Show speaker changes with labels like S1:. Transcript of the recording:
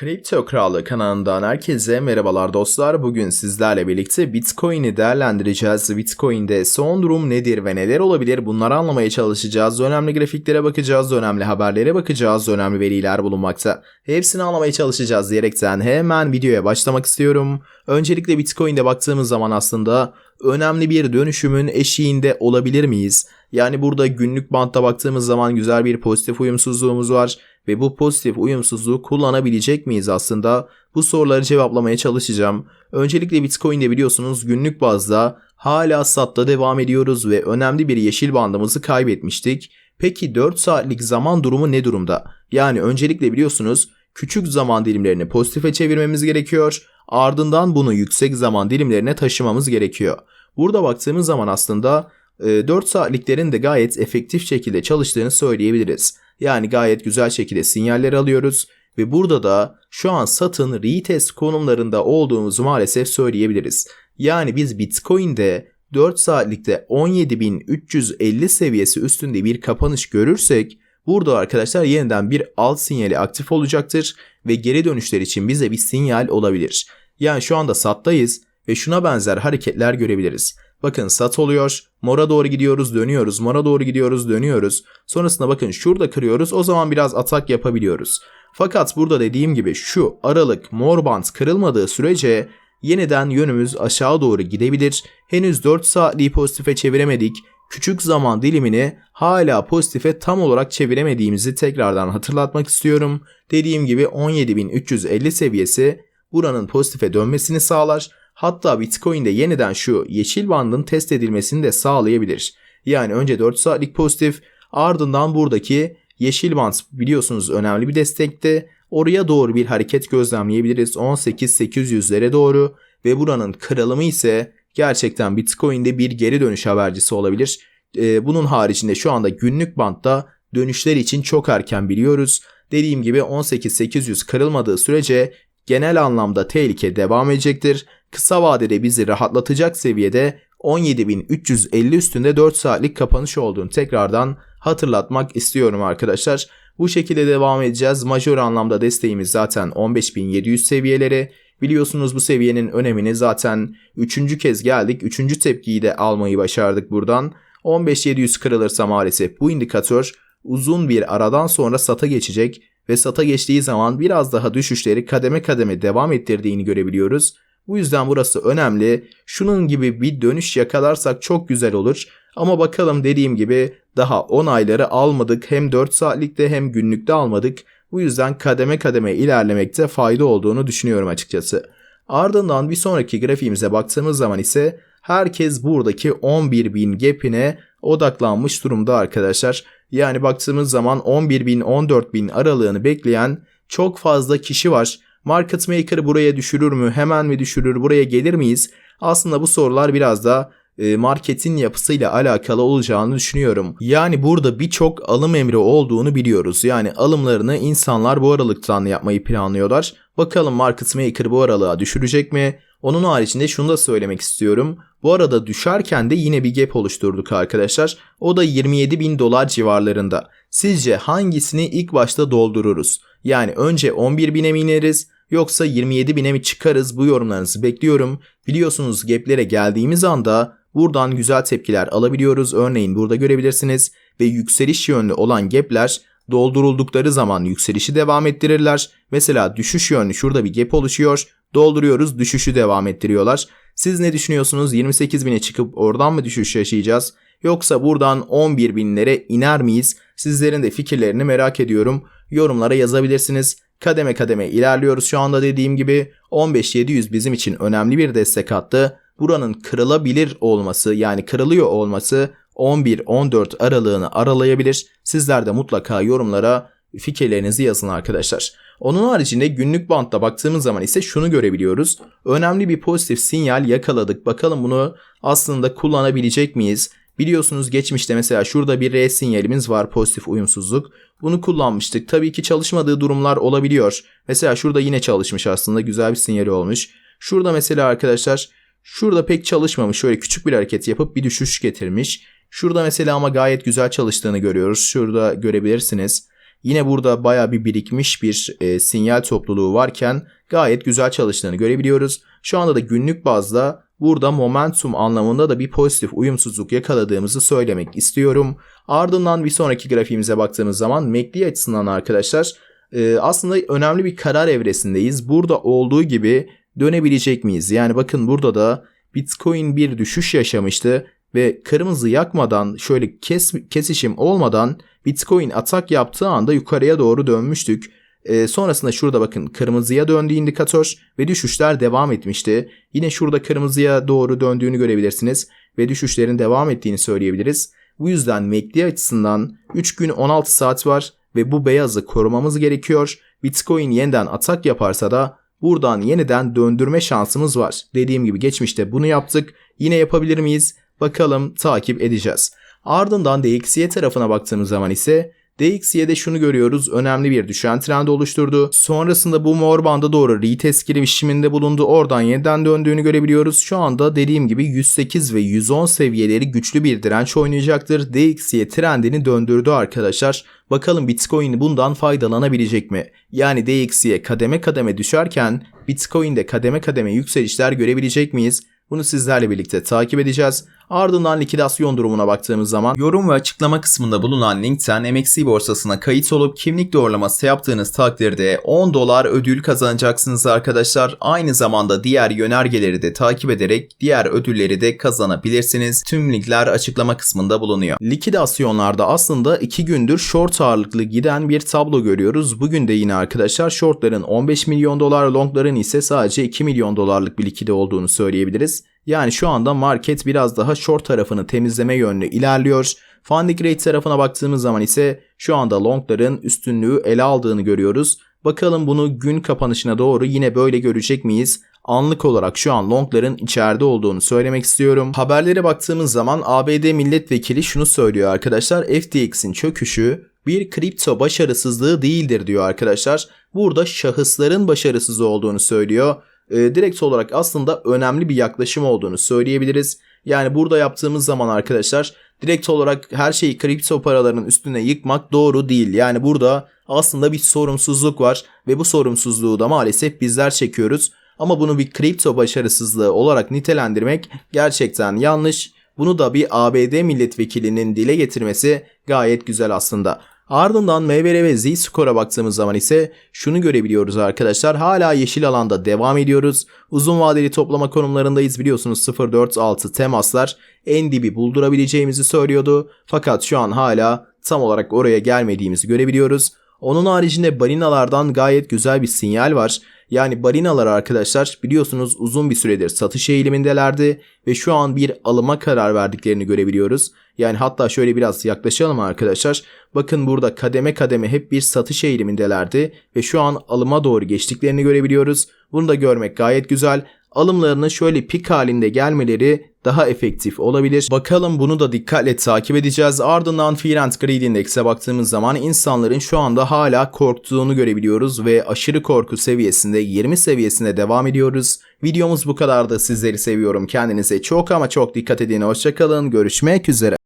S1: Kripto Kralı kanalından herkese merhabalar dostlar. Bugün sizlerle birlikte Bitcoin'i değerlendireceğiz. Bitcoin'de son durum nedir ve neler olabilir bunları anlamaya çalışacağız. Önemli grafiklere bakacağız, önemli haberlere bakacağız, önemli veriler bulunmakta. Hepsini anlamaya çalışacağız diyerekten hemen videoya başlamak istiyorum. Öncelikle Bitcoin'de baktığımız zaman aslında önemli bir dönüşümün eşiğinde olabilir miyiz? Yani burada günlük bantta baktığımız zaman güzel bir pozitif uyumsuzluğumuz var ve bu pozitif uyumsuzluğu kullanabilecek miyiz aslında? Bu soruları cevaplamaya çalışacağım. Öncelikle Bitcoin'de biliyorsunuz günlük bazda hala satta devam ediyoruz ve önemli bir yeşil bandımızı kaybetmiştik. Peki 4 saatlik zaman durumu ne durumda? Yani öncelikle biliyorsunuz küçük zaman dilimlerini pozitife çevirmemiz gerekiyor. Ardından bunu yüksek zaman dilimlerine taşımamız gerekiyor. Burada baktığımız zaman aslında 4 saatliklerin de gayet efektif şekilde çalıştığını söyleyebiliriz. Yani gayet güzel şekilde sinyaller alıyoruz ve burada da şu an satın retest konumlarında olduğumuzu maalesef söyleyebiliriz. Yani biz Bitcoin'de 4 saatlikte 17.350 seviyesi üstünde bir kapanış görürsek burada arkadaşlar yeniden bir alt sinyali aktif olacaktır ve geri dönüşler için bize bir sinyal olabilir. Yani şu anda sattayız ve şuna benzer hareketler görebiliriz. Bakın sat oluyor. Mora doğru gidiyoruz dönüyoruz. Mora doğru gidiyoruz dönüyoruz. Sonrasında bakın şurada kırıyoruz. O zaman biraz atak yapabiliyoruz. Fakat burada dediğim gibi şu aralık mor band kırılmadığı sürece yeniden yönümüz aşağı doğru gidebilir. Henüz 4 saatliği pozitife çeviremedik. Küçük zaman dilimini hala pozitife tam olarak çeviremediğimizi tekrardan hatırlatmak istiyorum. Dediğim gibi 17.350 seviyesi buranın pozitife dönmesini sağlar Hatta Bitcoin'de yeniden şu yeşil bandın test edilmesini de sağlayabilir. Yani önce 4 saatlik pozitif ardından buradaki yeşil band biliyorsunuz önemli bir destekte. Oraya doğru bir hareket gözlemleyebiliriz 18.800'lere doğru ve buranın kırılımı ise gerçekten Bitcoin'de bir geri dönüş habercisi olabilir. Ee, bunun haricinde şu anda günlük bantta dönüşler için çok erken biliyoruz. Dediğim gibi 18.800 kırılmadığı sürece genel anlamda tehlike devam edecektir. Kısa vadede bizi rahatlatacak seviyede 17.350 üstünde 4 saatlik kapanış olduğunu tekrardan hatırlatmak istiyorum arkadaşlar. Bu şekilde devam edeceğiz. Majör anlamda desteğimiz zaten 15.700 seviyeleri. Biliyorsunuz bu seviyenin önemini zaten 3. kez geldik. 3. tepkiyi de almayı başardık buradan. 15.700 kırılırsa maalesef bu indikatör uzun bir aradan sonra sata geçecek ve sata geçtiği zaman biraz daha düşüşleri kademe kademe devam ettirdiğini görebiliyoruz. Bu yüzden burası önemli. Şunun gibi bir dönüş yakalarsak çok güzel olur. Ama bakalım dediğim gibi daha 10 ayları almadık. Hem 4 saatlikte hem günlükte almadık. Bu yüzden kademe kademe ilerlemekte fayda olduğunu düşünüyorum açıkçası. Ardından bir sonraki grafiğimize baktığımız zaman ise herkes buradaki 11.000 gap'ine odaklanmış durumda arkadaşlar. Yani baktığımız zaman 11.000 14.000 aralığını bekleyen çok fazla kişi var. Market Maker buraya düşürür mü? Hemen mi düşürür? Buraya gelir miyiz? Aslında bu sorular biraz da marketin yapısıyla alakalı olacağını düşünüyorum. Yani burada birçok alım emri olduğunu biliyoruz. Yani alımlarını insanlar bu aralıktan yapmayı planlıyorlar. Bakalım Market Maker bu aralığa düşürecek mi? Onun haricinde şunu da söylemek istiyorum. Bu arada düşerken de yine bir gap oluşturduk arkadaşlar. O da 27 bin dolar civarlarında. Sizce hangisini ilk başta doldururuz? Yani önce 11 bine mi ineriz yoksa 27 bine mi çıkarız bu yorumlarınızı bekliyorum. Biliyorsunuz gaplere geldiğimiz anda buradan güzel tepkiler alabiliyoruz. Örneğin burada görebilirsiniz ve yükseliş yönlü olan gapler dolduruldukları zaman yükselişi devam ettirirler. Mesela düşüş yönlü şurada bir gap oluşuyor. Dolduruyoruz düşüşü devam ettiriyorlar. Siz ne düşünüyorsunuz? 28 bine çıkıp oradan mı düşüş yaşayacağız? Yoksa buradan 11 binlere iner miyiz? Sizlerin de fikirlerini merak ediyorum. Yorumlara yazabilirsiniz. Kademe kademe ilerliyoruz şu anda dediğim gibi 15700 bizim için önemli bir destek attı. Buranın kırılabilir olması yani kırılıyor olması 11-14 aralığını aralayabilir. Sizler de mutlaka yorumlara fikirlerinizi yazın arkadaşlar. Onun haricinde günlük bantta baktığımız zaman ise şunu görebiliyoruz. Önemli bir pozitif sinyal yakaladık. Bakalım bunu aslında kullanabilecek miyiz? Biliyorsunuz geçmişte mesela şurada bir R sinyalimiz var pozitif uyumsuzluk. Bunu kullanmıştık. Tabii ki çalışmadığı durumlar olabiliyor. Mesela şurada yine çalışmış aslında güzel bir sinyali olmuş. Şurada mesela arkadaşlar şurada pek çalışmamış. Şöyle küçük bir hareket yapıp bir düşüş getirmiş. Şurada mesela ama gayet güzel çalıştığını görüyoruz. Şurada görebilirsiniz. Yine burada baya bir birikmiş bir e, sinyal topluluğu varken gayet güzel çalıştığını görebiliyoruz. Şu anda da günlük bazda burada momentum anlamında da bir pozitif uyumsuzluk yakaladığımızı söylemek istiyorum. Ardından bir sonraki grafiğimize baktığımız zaman MACD açısından arkadaşlar e, aslında önemli bir karar evresindeyiz. Burada olduğu gibi dönebilecek miyiz? Yani bakın burada da Bitcoin bir düşüş yaşamıştı ve kırmızı yakmadan şöyle kes, kesişim olmadan Bitcoin atak yaptığı anda yukarıya doğru dönmüştük. E, sonrasında şurada bakın kırmızıya döndü indikatör ve düşüşler devam etmişti. Yine şurada kırmızıya doğru döndüğünü görebilirsiniz ve düşüşlerin devam ettiğini söyleyebiliriz. Bu yüzden MACD açısından 3 gün 16 saat var ve bu beyazı korumamız gerekiyor. Bitcoin yeniden atak yaparsa da buradan yeniden döndürme şansımız var. Dediğim gibi geçmişte bunu yaptık. Yine yapabilir miyiz? Bakalım takip edeceğiz. Ardından DXY tarafına baktığımız zaman ise DXY'de şunu görüyoruz. Önemli bir düşen trend oluşturdu. Sonrasında bu mor banda doğru retest girişiminde bulundu. Oradan yeniden döndüğünü görebiliyoruz. Şu anda dediğim gibi 108 ve 110 seviyeleri güçlü bir direnç oynayacaktır. DXY trendini döndürdü arkadaşlar. Bakalım Bitcoin bundan faydalanabilecek mi? Yani DXY kademe kademe düşerken Bitcoin'de kademe kademe yükselişler görebilecek miyiz? Bunu sizlerle birlikte takip edeceğiz. Ardından likidasyon durumuna baktığımız zaman yorum ve açıklama kısmında bulunan linkten MXC borsasına kayıt olup kimlik doğrulaması yaptığınız takdirde 10 dolar ödül kazanacaksınız arkadaşlar. Aynı zamanda diğer yönergeleri de takip ederek diğer ödülleri de kazanabilirsiniz. Tüm linkler açıklama kısmında bulunuyor. Likidasyonlarda aslında 2 gündür short ağırlıklı giden bir tablo görüyoruz. Bugün de yine arkadaşlar shortların 15 milyon dolar, longların ise sadece 2 milyon dolarlık bir likide olduğunu söyleyebiliriz. Yani şu anda market biraz daha short tarafını temizleme yönlü ilerliyor. Funding rate tarafına baktığımız zaman ise şu anda longların üstünlüğü ele aldığını görüyoruz. Bakalım bunu gün kapanışına doğru yine böyle görecek miyiz? Anlık olarak şu an longların içeride olduğunu söylemek istiyorum. Haberlere baktığımız zaman ABD milletvekili şunu söylüyor arkadaşlar. FTX'in çöküşü bir kripto başarısızlığı değildir diyor arkadaşlar. Burada şahısların başarısız olduğunu söylüyor e, direkt olarak aslında önemli bir yaklaşım olduğunu söyleyebiliriz. Yani burada yaptığımız zaman arkadaşlar direkt olarak her şeyi kripto paraların üstüne yıkmak doğru değil. Yani burada aslında bir sorumsuzluk var ve bu sorumsuzluğu da maalesef bizler çekiyoruz. Ama bunu bir kripto başarısızlığı olarak nitelendirmek gerçekten yanlış. Bunu da bir ABD milletvekilinin dile getirmesi gayet güzel aslında. Ardından MBR ve Z-Score'a baktığımız zaman ise şunu görebiliyoruz arkadaşlar. Hala yeşil alanda devam ediyoruz. Uzun vadeli toplama konumlarındayız biliyorsunuz 0.46 temaslar en dibi buldurabileceğimizi söylüyordu. Fakat şu an hala tam olarak oraya gelmediğimizi görebiliyoruz. Onun haricinde balinalardan gayet güzel bir sinyal var. Yani balinalar arkadaşlar biliyorsunuz uzun bir süredir satış eğilimindelerdi ve şu an bir alıma karar verdiklerini görebiliyoruz. Yani hatta şöyle biraz yaklaşalım arkadaşlar. Bakın burada kademe kademe hep bir satış eğilimindelerdi ve şu an alıma doğru geçtiklerini görebiliyoruz. Bunu da görmek gayet güzel. Alımlarının şöyle pik halinde gelmeleri daha efektif olabilir. Bakalım bunu da dikkatle takip edeceğiz. Ardından Fear and Greed Index'e baktığımız zaman insanların şu anda hala korktuğunu görebiliyoruz ve aşırı korku seviyesinde 20 seviyesinde devam ediyoruz. Videomuz bu kadardı. Sizleri seviyorum. Kendinize çok ama çok dikkat edin. Hoşçakalın. Görüşmek üzere.